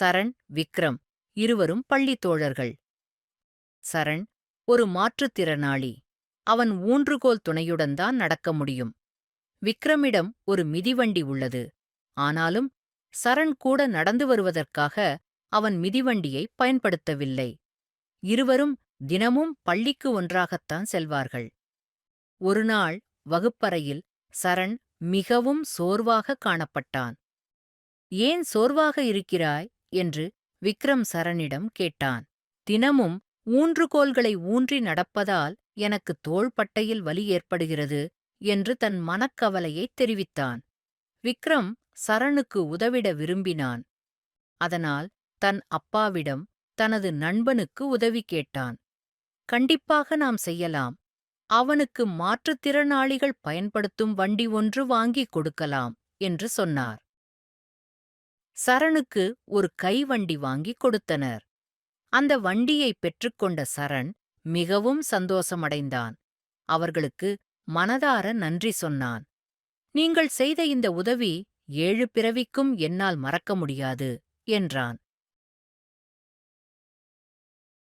சரண் விக்ரம் இருவரும் பள்ளித் தோழர்கள். சரண் ஒரு மாற்றுத்திறனாளி அவன் ஊன்றுகோல் துணையுடன் தான் நடக்க முடியும். விக்ரமிடம் ஒரு மிதிவண்டி உள்ளது. ஆனாலும் சரண் கூட நடந்து வருவதற்காக அவன் மிதிவண்டியை பயன்படுத்தவில்லை. இருவரும் தினமும் பள்ளிக்கு ஒன்றாகத்தான் செல்வார்கள். ஒருநாள் வகுப்பறையில் சரண் மிகவும் சோர்வாக காணப்பட்டான். ஏன் சோர்வாக இருக்கிறாய்? என்று விக்ரம் சரணிடம் கேட்டான். தினமும் ஊன்றுகோல்களை ஊன்றி நடப்பதால் எனக்கு தோள்பட்டையில் வலி ஏற்படுகிறது என்று தன் மனக்கவலையைத் தெரிவித்தான். விக்ரம் சரணுக்கு உதவிட விரும்பினான். அதனால் தன் அப்பாவிடம் தனது நண்பனுக்கு உதவி கேட்டான். கண்டிப்பாக நாம் செய்யலாம். அவனுக்கு மாற்றுத்திறனாளிகள் பயன்படுத்தும் வண்டி ஒன்று வாங்கிக் கொடுக்கலாம் என்று சொன்னார். சரணுக்கு ஒரு கைவண்டி வாங்கிக் கொடுத்தனர். அந்த வண்டியை பெற்றுக்கொண்ட சரண் மிகவும் சந்தோஷமடைந்தான். அவர்களுக்கு மனதார நன்றி சொன்னான். நீங்கள் செய்த இந்த உதவி ஏழு பிறவிக்கும் என்னால் மறக்க முடியாது என்றான்.